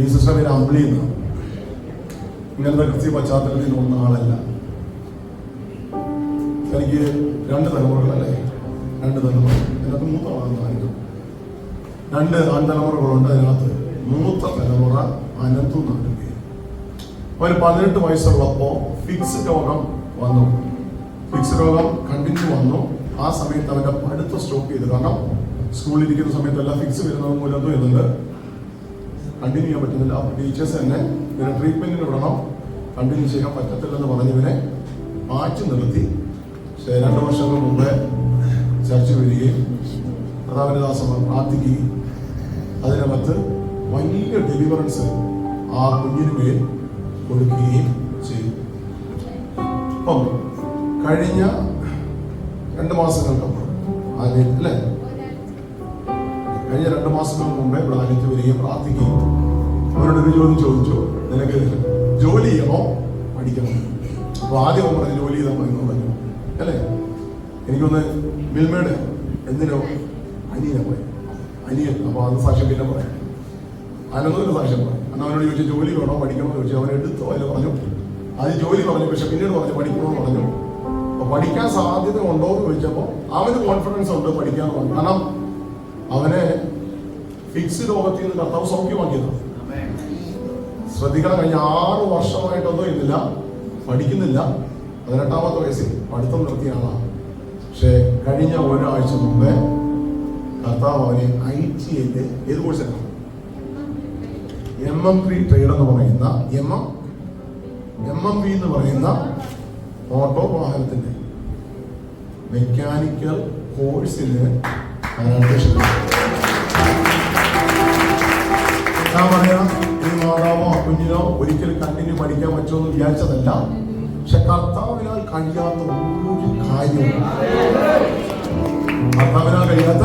ഈ സിസ്റ്റർ പേര് അമ്പിളി എന്നാണ് ഇങ്ങനത്തെ ക്രിസ്ത്യ പശ്ചാത്തലത്തിൽ ഒന്ന ആളല്ല. എനിക്ക് രണ്ട് തലമുറകളല്ലേ? രണ്ട് തലമുറ. അതിനകത്ത് മൂത്ത ആളാണ് രണ്ട് ആൺതലമുറകളുണ്ട് അതിനകത്ത്. മൂത്ത തലമുറ അനന്തു എന്നാണ് ഒരു പതിനെട്ട് വയസ്സുള്ളപ്പോ ഫിക്സ് രോഗം വന്നു. ഫിക്സ് രോഗം കണ്ടിന്യൂ വന്നു. ആ സമയത്ത് അവന്റെ പഠിത്തം സ്റ്റോപ്പ് ചെയ്തു. കാരണം സ്കൂളിൽ ഇരിക്കുന്ന സമയത്തെല്ലാം ഫിക്സ് വരുന്നത് മൂലം എന്തോ ചെയ്യുന്നുണ്ട് കണ്ടിന്യൂ ചെയ്യാൻ പറ്റുന്നില്ല. അപ്പൊ ടീച്ചേഴ്സ് തന്നെ ഇവരെ ട്രീറ്റ്മെന്റിന് വിടണം. കണ്ടിന്യൂ ചെയ്യാൻ പറ്റത്തില്ലെന്ന് പറഞ്ഞവരെ മാറ്റി നിർത്തി. പക്ഷേ രണ്ട് വർഷങ്ങൾ മുമ്പേ ചർച്ച വരികയും പ്രതാപനദാസം പ്രാർത്ഥിക്കുകയും അതിനകത്ത് വലിയ ഡെലിവറൻസ് ആ കുഞ്ഞിന് മേൽ കൊടുക്കുകയും ചെയ്തു. അപ്പം കഴിഞ്ഞ രണ്ട് മാസങ്ങൾക്കപ്പുറം അല്ലേ? കഴിഞ്ഞ രണ്ട് മാസങ്ങൾക്ക് മുമ്പേ ഇവിടെ അകത്ത് വരികയും പ്രാർത്ഥിക്കുകയും അവരോട് ഒരു ജോലി ചോദിച്ചു. നിനക്ക് ജോലി ചെയ്യണോ? പഠിക്കണം. അപ്പൊ ആദ്യം അവൻ ജോലി ചെയ്താൽ മതി എന്ന് പറഞ്ഞു. അല്ലേ? എനിക്കൊന്ന് മിൽമയുടെ എന്തിനോ അനിയനെ പോയി അനിയൻ. അപ്പൊ അത് സാക്ഷ്യം പിന്നെ പറയാം. അനന്തര സാക്ഷ്യം പറയാം. അന്ന് അവനോട് ചോദിച്ചു ജോലി വേണോ? പഠിക്കണോ? എന്ന് ചോദിച്ചു. അവൻ എടുത്തോ. അതിൽ പറഞ്ഞു. അത് ജോലി പറഞ്ഞു. പക്ഷെ പിന്നീട് പറഞ്ഞു പഠിക്കണമെന്ന് പറഞ്ഞു. പഠിക്കാൻ സാധ്യത ഉണ്ടോ എന്ന് ചോദിച്ചപ്പോ അവന് കോൺഫിഡൻസ് ഉണ്ട് പഠിക്കാൻ പറഞ്ഞു കാരണം അവനെ ഫിക്സ് രോഗത്തിൽ നിന്ന് കർത്താവ് സൗഖ്യമാക്കിയതാണ് ശ്രദ്ധിക്കണം കഴിഞ്ഞ ആറ് വർഷമായിട്ടൊന്നും ഇന്നില്ല പഠിക്കുന്നില്ല. പതിനെട്ടാമത്തെ വയസ്സിൽ പഠിത്തം നിർത്തിയ ആളാണ് പക്ഷെ കഴിഞ്ഞ ഒരാഴ്ച മുമ്പേ കർത്താവ് അവനെ ഐ ടി ഐന്റെ ഏത് കോഴ്സാണ് എം എം പി ട്രേഡ് എന്ന് പറയുന്ന M M M M P എന്ന് പറയുന്ന ഓട്ടോ വാഹനത്തിന്റെ മെക്കാനിക്കൽ കോഴ്സിന് അഡ്മിഷൻ ഞാൻ പറയാം ഈ മാതാവോ ആ കുഞ്ഞിനോ ഒരിക്കലും കണ്ടിന്യൂ പഠിക്കാൻ പറ്റുമെന്ന് വിചാരിച്ചതല്ല പക്ഷെ കർത്താവിനാൽ കഴിയാത്ത ഒരു കാര്യവും കർത്താവിനാൽ കഴിയാത്ത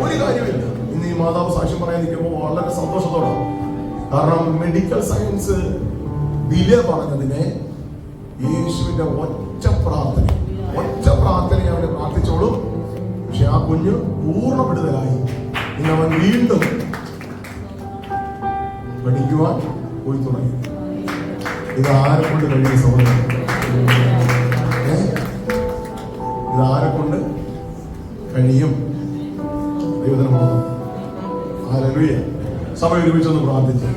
ഒരു കാര്യമില്ല ഇന്ന് ഈ മാതാവ് സാക്ഷ്യം പറയാൻ നിൽക്കുമ്പോൾ വളരെ സന്തോഷത്തോടെ കാരണം മെഡിക്കൽ സയൻസ് ഡിലേ പറഞ്ഞതിനെ യേശുവിന്റെ ഒറ്റ പ്രാർത്ഥന ഒറ്റ പ്രാർത്ഥന അവരെ പ്രാർത്ഥിച്ചോളും പക്ഷെ ആ കുഞ്ഞ് പൂർണ വിടുതലായി ഇന്ന് അവൻ വീണ്ടും പഠിക്കുവാൻ പോയി തുടങ്ങി. ഇത് ആരെ കൊണ്ട് കഴിയുന്ന ഏ? ഇത് ആരെ കൊണ്ട് കഴിയും? ദൈവത്തിന് പോകുന്നു ആരലുയ സഭ ഒരുമിച്ചൊന്ന് പ്രാർത്ഥിച്ചു.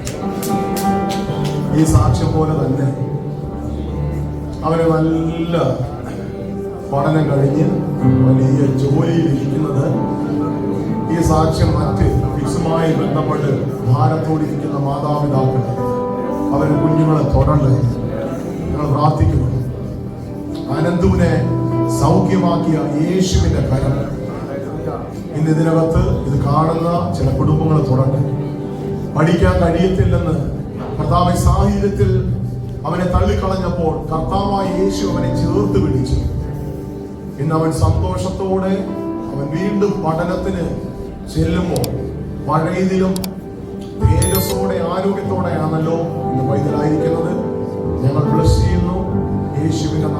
ഈ സാക്ഷ്യം പോലെ തന്നെ അവരെ നല്ല പഠനം കഴിഞ്ഞ് വലിയ ജോലിയിലിരിക്കുന്നത് ഈ സാക്ഷ്യം മറ്റ് ഫിക്സുമായി ബന്ധപ്പെട്ട് ഭാരത്തോടിരിക്കുന്ന മാതാപിതാക്കൾ അവരുടെ കുഞ്ഞുങ്ങളെ തൊടണ്ടേ? ഞങ്ങൾ പ്രാർത്ഥിക്കുന്നു. അനന്തുവിനെ സൗഖ്യമാക്കിയ യേശുവിന്റെ കരം. ഇന്ന് ഇതിനകത്ത് ഇത് കാണുന്ന ചില കുടുംബങ്ങൾ തുടങ്ങി പഠിക്കാൻ കഴിയത്തില്ലെന്ന് കർത്താവ് സാഹചര്യത്തിൽ അവനെ തള്ളിക്കളഞ്ഞപ്പോൾ കർത്താവായ യേശു അവനെ ചേർത്ത് പിടിച്ചു. ഇന്ന് അവൻ സന്തോഷത്തോടെ അവൻ വീണ്ടും പഠനത്തിന് ചെല്ലുമ്പോൾ പഴയതിലും തേജസ്സോടെ ആരോഗ്യത്തോടെയാണല്ലോ ഇന്ന് പൈതലായിരിക്കുന്നത് ഞങ്ങൾ ബ്ലസ് ചെയ്യുന്നു. തന്നെ